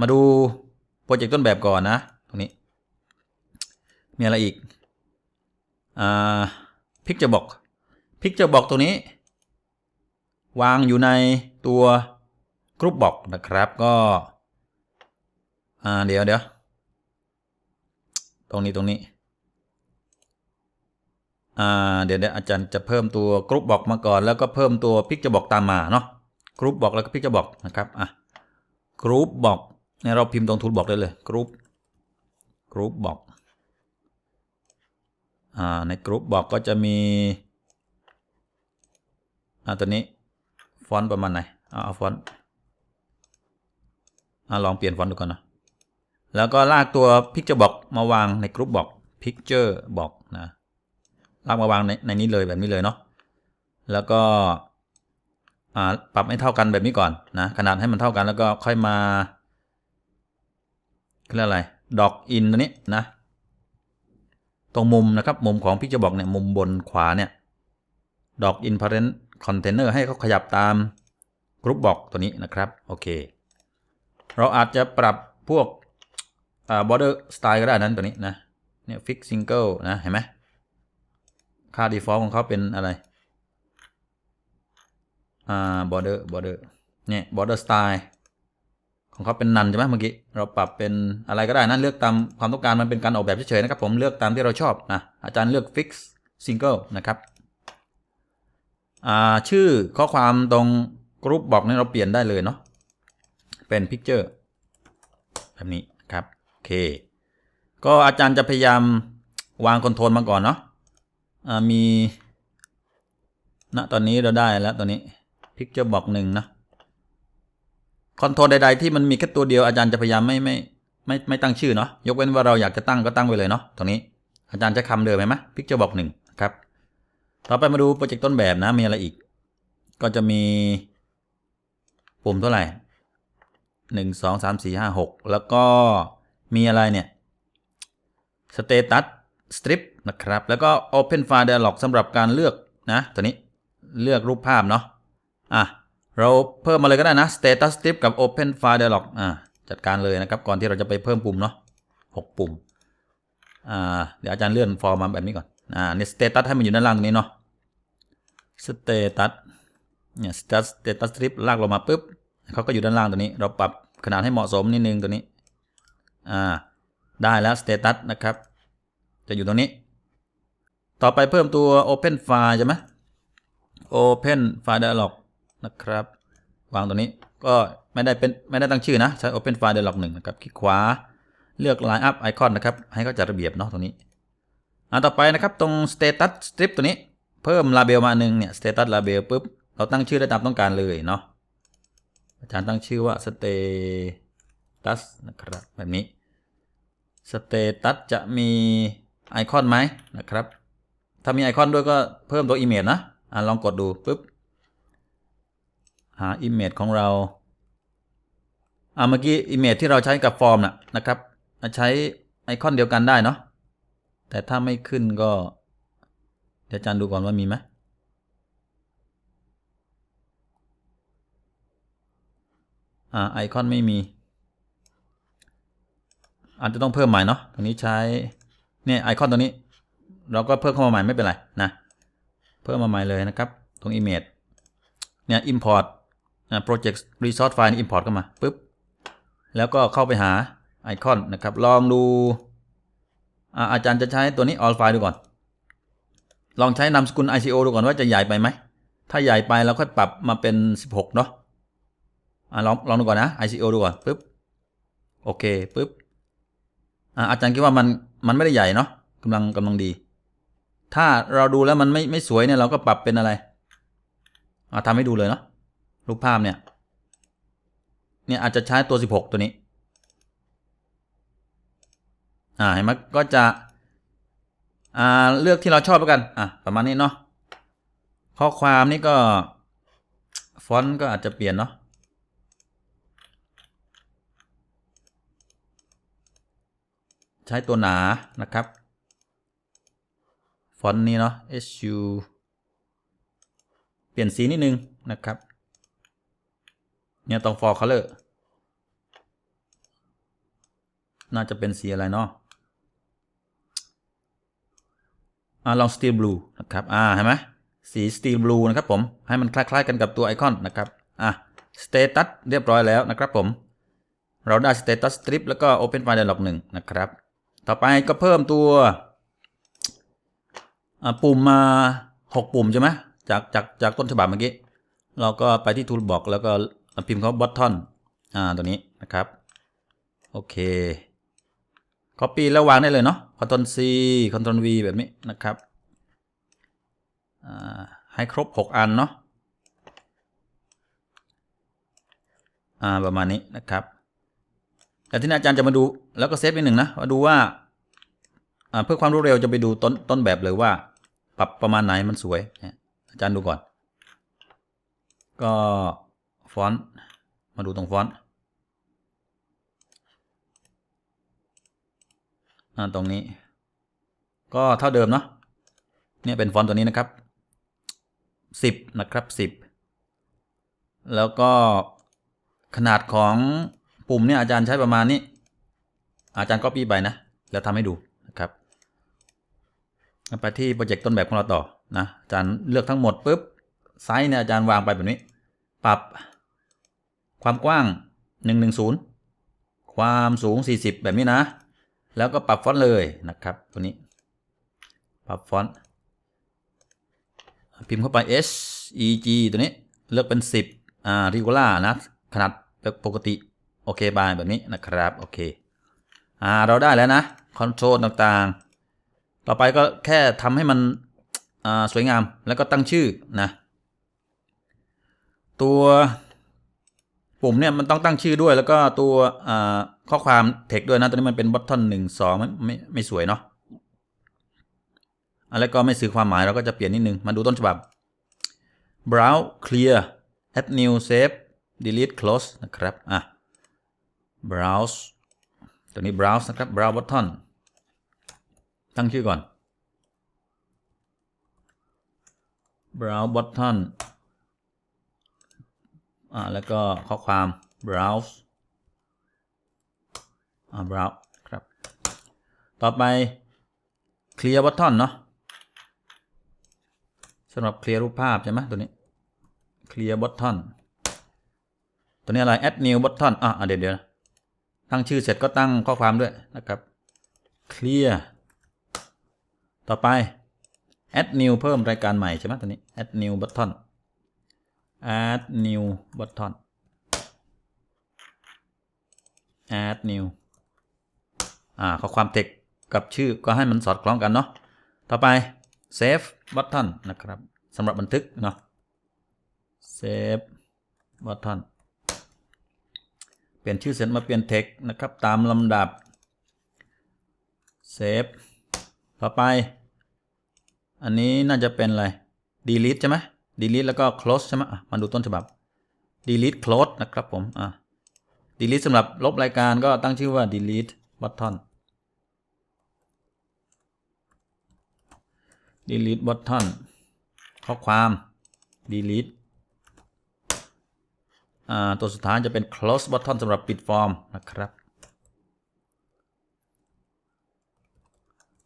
มาดูโปรเจกต์ต้นแบบก่อนนะ ตรงนี้ มีอะไรอีก อ่าพิกจะบอกพิกจะบอกตัวนี้ วางอยู่ในตัวกรุ๊ปบอกนะครับก็ อ่า เดี๋ยวเดี๋ยวตรงนี้ตรงนี้ อ่า เดี๋ยวเดี๋ยวอาจารย์จะเพิ่มตัวกรุ๊ปบอกมาก่อน แล้วก็เพิ่มตัวพิกจะบอกตามมาเนาะกรุ๊ปบอกแล้วก็พิกจะบอกนะครับ อะกรุ๊ปบอก เนี่ยเราพิมพ์ตรงทูลบอกได้เลยกรุ๊ปกรุ๊ปบอกอ่าในกรุ๊ปบอกก็จะมีอ่าตัวนี้ฟอนต์ประมาณไหนเอาเอาฟอนต์อ่าลองเปลี่ยนฟอนต์ดูก่อนนะแล้วก็ลากตัว Picture Box มาวางในกรุ๊ปบอก Picture Box นะลากมาวางในในนี้เลยแบบนี้เลยเนาะแล้วก็อ่าปรับให้เท่ากันแบบนี้ก่อนนะขนาดให้มันเท่ากันแล้วก็ค่อยมา เรียกอะไร ดอกอินตัวนี้นะ ตรงมุมนะครับ มุมของ Picture Box เนี่ย มุมบนขวาเนี่ย ดอก in parent container ให้เขาขยับตามกรุ๊ปบอกตัวนี้นะครับ โอเค เราอาจจะปรับพวกอ่า border style ก็ได้นั้นตัวนี้นะ เนี่ย fix single นะ เห็นไหม ค่า default ของเขาเป็นอะไร อ่า border border เนี่ย border style ของเขาเป็นนันใช่ไหมเมื่อกี้เราปรับเป็นอะไรก็ได้นะเลือกตามความต้องการมันเป็นการออกแบบเฉยๆนะครับ ผมเลือกตามที่เราชอบนะอาจารย์เลือก fix single นะครับชื่อข้อความตรงกรุ๊ปบอกนี่เราเปลี่ยนได้เลยเนาะเป็น picture แบบนี้ครับโอเคก็อาจารย์จะพยายามวางคอนโทรลมาก่อนเนาะอ่ามีณตอนนี้เราได้แล้วตัวนี้ picture box หนึ่งนะ คอนโทรลใดๆที่มันมีแค่ตัวเดียวอาจารย์จะพยายามไม่ไม่ไม่ไม่ตั้งชื่อเนาะยกเว้นว่าเราอยากจะตั้งก็ตั้งไว้เลยเนาะตรงนี้ อาจารย์จะคำเดิมไหม picture box หนึ่งครับต่อไปมาดูโปรเจกต์ต้นแบบนะมีอะไรอีก ก็จะมีปุ่มเท่าไหร่หนึ่งสองสามสี่ห้าหกแล้วก็มีอะไรเนี่ย status strip นะครับ แล้วก็ open file dialog สำหรับการเลือกนะ ตัวนี้เลือกรูปภาพเนาะอะ เราเพิ่มมาเลยก็ได้นะ status strip กับ open file dialog อะจัดการเลยนะครับก่อนที่เราจะไปเพิ่มปุ่มเนาะหกปุ่มอ่าเดี๋ยวอาจารย์เลื่อนฟอร์มมาแบบนี้ก่อนอ่านี่ status ให้มันอยู่ด้านล่างตรงนี้เนาะ status เนี่ย status status strip ลากลงมาปุ๊บเขาก็อยู่ด้านล่างตัวนี้ เราปรับขนาดให้เหมาะสมนิดนึงตัวนี้อ่าได้แล้ว status นะครับ จะอยู่ตรงนี้ ต่อไปเพิ่มตัว open file ใช่ไหม open file dialog นะครับ วางตัวนี้ก็ไม่ได้เป็นไม่ได้ตั้งชื่อนะ ใช้ open file dialog หนึ่งนะครับ คลิกขวาเลือก line up icon นะครับ ให้เขาจัดระเบียบเนาะตรงนี้อ่าต่อไปนะครับตรง status strip ตัวนี้ เพิ่ม label มาหนึ่งเนี่ย status label ปุ๊บ เราตั้งชื่อได้ตามต้องการเลยเนาะอาจารย์ตั้งชื่อว่า status นะครับแบบนี้ status จะมีไอคอนไหมนะครับ ถ้ามีไอคอนด้วยก็เพิ่มตัว image นะอ่าลองกดดูปุ๊บ หา image ของเราอ่าเมื่อกี้ image ที่เราใช้กับฟอร์มนะนะครับใช้ไอคอนเดียวกันได้เนาะแต่ถ้าไม่ขึ้นก็ เดี๋ยวอาจารย์ดูก่อนว่ามีไหมอ่าไอคอนไม่มี อาจจะต้องเพิ่มใหม่เนาะตรงนี้ใช้เนี่ยไอคอนตัวนี้ เราก็เพิ่มเข้ามาใหม่ไม่เป็นไรนะ เพิ่มมาใหม่เลยนะครับ ตรง image เนี่ย import project resource file นี่ import เข้ามาปุ๊บแล้วก็เข้าไปหาไอคอนนะครับ ลองดูอาอาจารย์จะใช้ตัวนี้ all file ดูก่อน ลองใช้นามสกุล ICO ดูก่อนว่าจะใหญ่ไปไหม ถ้าใหญ่ไปเราค่อยปรับมาเป็น 16 เนาะอ่าลองลองดูก่อนนะ ICO ดูก่อนปุ๊บโอเคปุ๊บอาอาจารย์คิดว่ามันมันไม่ได้ใหญ่เนาะกำลังกำลังดี ถ้าเราดูแล้วมันไม่ไม่สวยเนี่ยเราก็ปรับเป็นอะไรอ่าทำให้ดูเลยเนาะ รูปภาพเนี่ย เนี่ยอาจจะใช้ตัว 16 ตัวนี้ อ่าเห็นไหมก็จะ อ่า เลือกที่เราชอบแล้วกัน อะ ประมาณนี้เนาะ ข้อความนี่ก็ ฟอนต์ก็อาจจะเปลี่ยนเนาะใช้ตัวหนานะครับ ฟอนต์นี้เนาะ SU เปลี่ยนสีนิดนึงนะครับ เนี่ยตรง for color น่าจะเป็นสีอะไรเนาะอ่าลอง steel blue นะครับ อ่าเห็นไหมสี steel blue นะครับผม ให้มันคล้าย ๆ กันกับตัวไอคอนนะครับ อะ status เรียบร้อยแล้วนะครับผม เราได้ status strip แล้วก็ open file dialog 1นะครับ ต่อไปก็เพิ่มตัวอ่าปุ่มมา 6 ปุ่มใช่ไหมจากจากจากต้นฉบับเมื่อกี้ เราก็ไปที่ toolbox แล้วก็ พิมพ์เขา button อ่าตัวนี้นะครับ โอเค copy แล้ววางได้เลยเนาะ Ctrl C Ctrl V แบบนี้นะครับอ่าให้ครบ 6 อันเนาะอ่าประมาณนี้นะครับแต่ที่อาจารย์จะมาดูแล้วก็เซฟไปหนึ่งนะมาดูว่าอ่าเพื่อความรวดเร็วจะไปดูต้นต้นแบบเลยว่า ปรับประมาณไหนมันสวย อาจารย์ดูก่อน ก็ ฟอนต์มาดูตรงฟอนต์ตรงนี้ ก็เท่าเดิมเนาะเนี่ยเป็นฟอนต์ตัวนี้นะครับสิบนะครับสิบแล้วก็ขนาดของปุ่มเนี่ยอาจารย์ใช้ประมาณนี้ อาจารย์ก็ปี้ไปนะ แล้วทำให้ดูนะครับไปที่โปรเจกต์ต้นแบบของเราต่อนะอาจารย์เลือกทั้งหมดปุ๊บไซส์เนี่ยอาจารย์วางไปแบบนี้ ปรับ ความกว้าง 110 ความสูง 40 แบบนี้นะ แล้วก็ปรับฟอนต์เลยนะครับ ตัวนี้ ปรับฟอนต์พิมพ์เข้าไป H E G ตัวนี้ เลือกเป็น 10 อ่า regular นะ ขนาดปกติ โอเคบายแบบนี้นะครับ โอเค อ่า เราได้แล้วนะ คอนโทรลต่างๆ ต่อไปก็แค่ทำให้มัน อ่า สวยงาม แล้วก็ตั้งชื่อนะ ตัว ปุ่มเนี่ยมันต้องตั้งชื่อด้วยแล้วก็ตัวอข้อความเทคด้วยนะ ตัวนี้มันเป็นบัตทอนหนึ่งสองไม่ไม่ไม่สวยเนาะอะไรก็ไม่สื่อความหมายเราก็จะเปลี่ยนนิดนึง มาดูต้นฉบับ browse clear add new save delete close นะครับ อะ browse ตัวนี้ browse นะครับ browse button ตั้งชื่อก่อน browse button อ่าแล้วก็ข้อความ browse อ่า browse ครับ ต่อไป clear button เนาะสำหรับเคลียร์รูปภาพใช่ไหมตัวนี้ clear button ตัวนี้อะไร add new button อะเดี๋ยวเดี๋ยวตั้งชื่อเสร็จก็ตั้งข้อความด้วยนะครับ clear ต่อไป add new เพิ่มรายการใหม่ใช่ไหมตัวนี้ add new button add new button add new อ่าข้อความ text กับชื่อก็ให้มันสอดคล้องกันเนาะ ต่อไป save button นะครับสำหรับบันทึกเนาะ save button เปลี่ยนชื่อเสร็จมาเปลี่ยน text นะครับ ตามลำดับ save ต่อไป อันนี้น่าจะเป็นอะไร delete ใช่ไหม delete แล้วก็ close ใช่ไหมมาดูต้นฉบับ delete close นะครับผมอะ delete สำหรับลบรายการก็ตั้งชื่อว่า delete button delete button ข้อความ delete อ่าตัวสุดท้ายจะเป็น close button สำหรับปิดฟอร์มนะครับ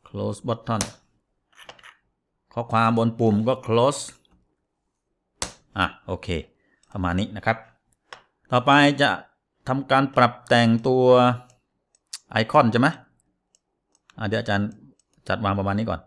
close button ข้อความบนปุ่มก็ close อะโอเค ประมาณนี้นะครับ ต่อไปจะทำการปรับแต่งตัวไอคอนใช่ไหมอะเดี๋ยวอาจารย์จัดวางประมาณนี้ก่อน